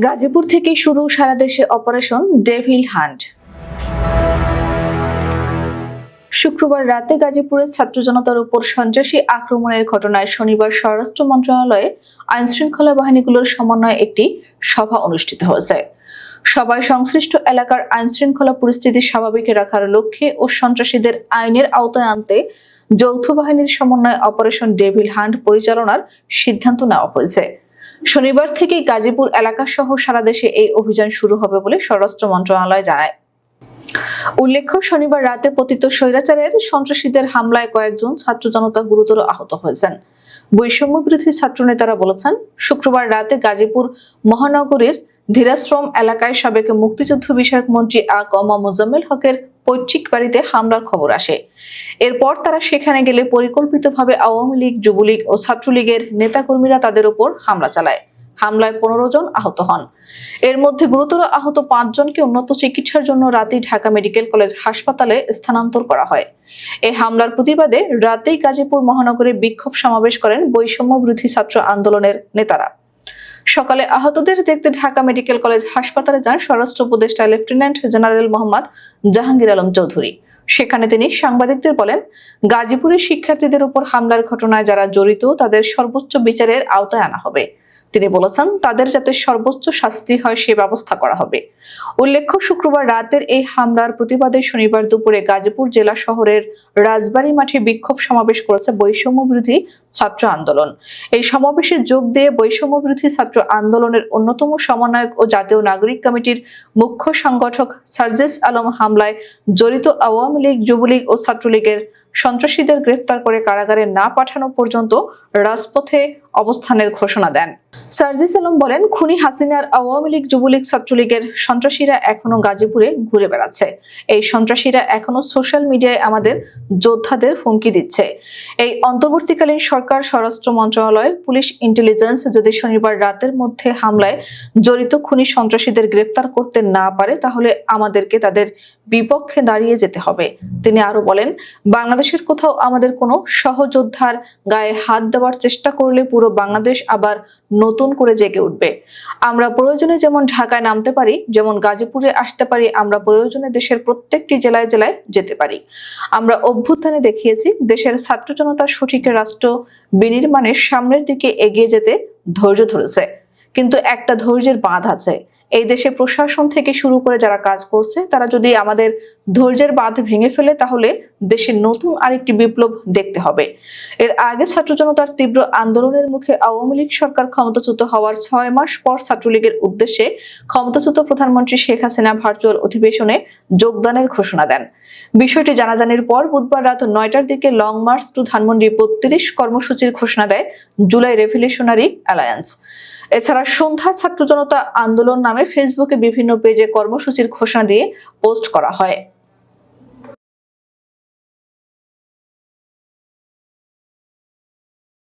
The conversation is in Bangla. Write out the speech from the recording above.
গাজীপুর থেকে শুরু সারা দেশে অপারেশন ডেভিল হান্ট। শুক্রবার রাতে গাজীপুরের ছাত্র জনতার উপর সন্ত্রাসী আক্রমণের ঘটনায় শনিবার স্বরাষ্ট্র মন্ত্রণালয়ে আইন শৃঙ্খলা বাহিনীগুলোর সমন্বয়ে একটি সভা অনুষ্ঠিত হয়েছে। সবাই সংশ্লিষ্ট এলাকার আইন শৃঙ্খলা পরিস্থিতি স্বাভাবিক রাখার লক্ষ্যে ও সন্ত্রাসীদের আইনের আওতায় আনতে যৌথ বাহিনীর সমন্বয়ে অপারেশন ডেভিল হান্ট পরিচালনার সিদ্ধান্ত নেওয়া হয়েছে। শনিবার থেকে গাজীপুর এলাকা সহ সারা দেশে এই অভিযান শুরু হবে বলে স্বরাষ্ট্র মন্ত্রণালয় জানায়। উল্লেখ্য, শনিবার রাতে পতিত স্বৈরাচারের সন্ত্রাসীদের হামলায় কয়েকজন ছাত্র জনতা গুরুতর আহত হয়েছেন। বৈষম্য বিরোধী ছাত্র নেতারা বলেছেন, শুক্রবার রাতে গাজীপুর মহানগরীর ধীরাশ্রম এলাকায় সাবেক মুক্তিযুদ্ধ বিষয়ক মন্ত্রী আ কমা মোজাম্মেল হকের পৈতৃক বাড়িতে হামলার খবর আসে। এরপর তারা সেখানে গেলে পরিকল্পিতভাবে আওয়ামী লীগ, যুবলীগ ও ছাত্রলীগের নেতাকর্মীরা তাদের উপর হামলা চালায়। হামলায় পনেরো জন আহত হন। এর মধ্যে গুরুতর আহত পাঁচজনকে উন্নত চিকিৎসার জন্য রাতেই ঢাকা মেডিকেল কলেজ হাসপাতালে স্থানান্তর করা হয়। এই হামলার প্রতিবাদে রাতেই গাজীপুর মহানগরে বিক্ষোভ সমাবেশ করেন বৈষম্য বিরোধী ছাত্র আন্দোলনের নেতারা। সকালে আহতদের দেখতে ঢাকা মেডিকেল কলেজ হাসপাতালে যান স্বরাষ্ট্র উপদেষ্টা লেফটেন্যান্ট জেনারেল মোহাম্মদ জাহাঙ্গীর আলম চৌধুরী। সেখানে তিনি সাংবাদিকদের বলেন, গাজীপুরের শিক্ষার্থীদের উপর হামলার ঘটনায় যারা জড়িত, তাদের সর্বোচ্চ বিচারের আওতায় আনা হবে। তিনি বলেছেন, তাদের যাতে সর্বোচ্চ শাস্তি হয় সে ব্যবস্থা করা হবে। উল্লেখ্য, শুক্রবার রাতের এই হামলার প্রতিবাদে শনিবার দুপুরে গাজীপুর জেলা শহরের রাজবাড়ী মাঠে বিক্ষোভ সমাবেশ করেছে বৈষম্য বিরোধী ছাত্র আন্দোলন। এই সমাবেশে যোগ দিয়ে বৈষম্য বিরোধী ছাত্র আন্দোলনের অন্যতম সমন্বয়ক ও জাতীয় নাগরিক কমিটির মুখ্য সংগঠক সার্জেস আলম হামলায় জড়িত আওয়ামী লীগ, যুবলীগ ও ছাত্রলীগের সন্ত্রাসীদের গ্রেফতার করে কারাগারে না পাঠানো পর্যন্ত রাজপথে অবস্থানের ঘোষণা দেন। সার্জিস আলম বলেন, খুনি হাসিনার আওয়ামী লীগ, যুবলীগ, ছাত্রলীগের সন্ত্রাসীরা এখনও গাজীপুরে ঘুরে বেড়াচ্ছে। এই সন্ত্রাসীরা এখনও সোশ্যাল মিডিয়ায় আমাদের যোদ্ধাদের হুমকি দিচ্ছে। এই অন্তর্বর্তীকালীন সরকার, স্বরাষ্ট্র মন্ত্রণালয়, পুলিশ ইন্টেলিজেন্স যদি শনিবার রাতের মধ্যে হামলায় জড়িত খুনি সন্ত্রাসীদের গ্রেপ্তার করতে না পারে, তাহলে আমাদেরকে তাদের বিপক্ষে দাঁড়িয়ে যেতে হবে। তিনি আরও বলেন, বাংলাদেশের কোথাও আমাদের কোনো সহযোদ্ধার গায়ে হাত দেওয়ার চেষ্টা করলে পুরো বাংলাদেশ আবার নতুন করে জেগে উঠবে। আমরা প্রয়োজনে যেমন ঢাকায় নামতে পারি, যেমন গাজীপুরে আসতে পারি, আমরা প্রয়োজনে দেশের প্রত্যেকটি জেলায় জেলায় যেতে পারি। আমরা অভ্যুত্থানে দেখিয়েছি, দেশের ছাত্র জনতার সঠিক রাষ্ট্র বিনির্মাণের সামনের দিকে এগিয়ে যেতে ধৈর্য ধরেছে। কিন্তু একটা ধৈর্যের বাঁধ আছে। এই দেশে প্রশাসন থেকে শুরু করে যারা কাজ করছে, তারা যদি আমাদের ধৈর্যের বাঁধ ভেঙে ফেলে, তাহলে দেশে নতুন আরেকটি বিপ্লব দেখতে হবে। এর আগে ছাত্র জনতার তীব্র আন্দোলনের মুখে আওয়ামী লীগ সরকার ক্ষমতাচ্যুত হওয়ার ছয় মাস পর ছাত্রলীগের উদ্দেশ্যে ক্ষমতাচ্যুত প্রধানমন্ত্রী শেখ হাসিনা ভার্চুয়াল অধিবেশনে যোগদানের ঘোষণা দেন। বিষয়টি জানাজানির পর বুধবার রাত নয়টার দিকে লং মার্চ টু ধানমন্ডি বত্রিশ কর্মসূচির ঘোষণা দেয় জুলাই রেভলিউশনারি অ্যালায়েন্স। এছাড়া সন্ধ্যা ছাত্র জনতা আন্দোলন নামে ফেসবুকে বিভিন্ন পেজে কর্মসূচির ঘোষণা দিয়ে পোস্ট করা হয়।